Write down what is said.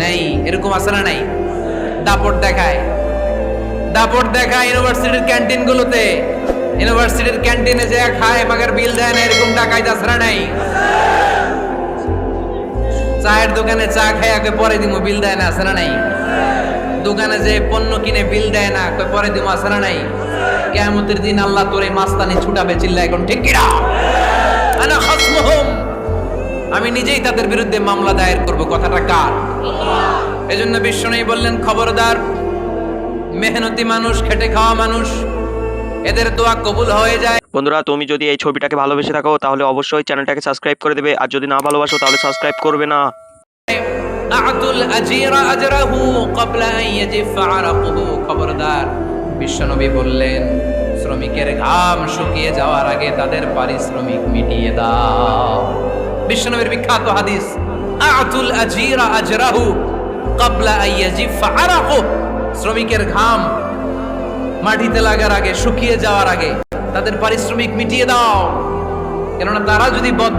নাই, এরকম আছে না নাই? দাপট দেখায়। দাপট দেখায় ইউনিভার্সিটির ক্যান্টিন গুলোতে ইউনিভার্সিটির ক্যান্টিনে যে খায় মাগার বিল দেয় না, এরকম টাকাই তাছাড়া নাই? চায়ের দোকানে চা খায় আগে পরে দিমু, বিল দেয় না, আছে না নাই? দোকানে যে পণ্য কিনে বিল দেয় না পরে দিমু, আছে না নাই? কিয়ামতের দিন আল্লাহ তোরে মাস্তানি ছুটাবে চিল্লা এখন ঠিক কিনা? আনা খাসমুহুম। আমি নিজেই তাদের বিরুদ্ধে মামলা দায়ের করব। কথাটা কার? এজন্য বিশ্বনবী বললেন খবরদার মেহনতি মানুষ খেটে খাওয়া মানুষ এদের দোয়া কবুল হয়ে যায়। বন্ধুরা তুমি যদি এই ছবিটাকে ভালোবেসে থাকো তাহলে অবশ্যই চ্যানেলটাকে সাবস্ক্রাইব করে দেবে। আর যদি না ভালোবাসো তাহলে সাবস্ক্রাইব করবে না। আতুল আজিরা আজরাহু ক্বাবলা আন ইয়াজিফ আরাকুহু খবরদার বিশ্বনবী বললেন শ্রমিকের ঘাম শুকিয়ে যাওয়ার আগে তাদের পারিশ্রমিক মিটিয়ে দাও। বিশ্বনবীর বিখ্যাত হাদিস, আতুল আজিরা আজরাহু ক্বাবলা আইয়াজি ইয়াজিফ শ্রমিকের ঘাম মাটিতে লাগার আগে, শুকিয়ে যাওয়ার আগে তাদের পারিশ্রমিক মিটিয়ে দাও। কেননা তারা যদি বদ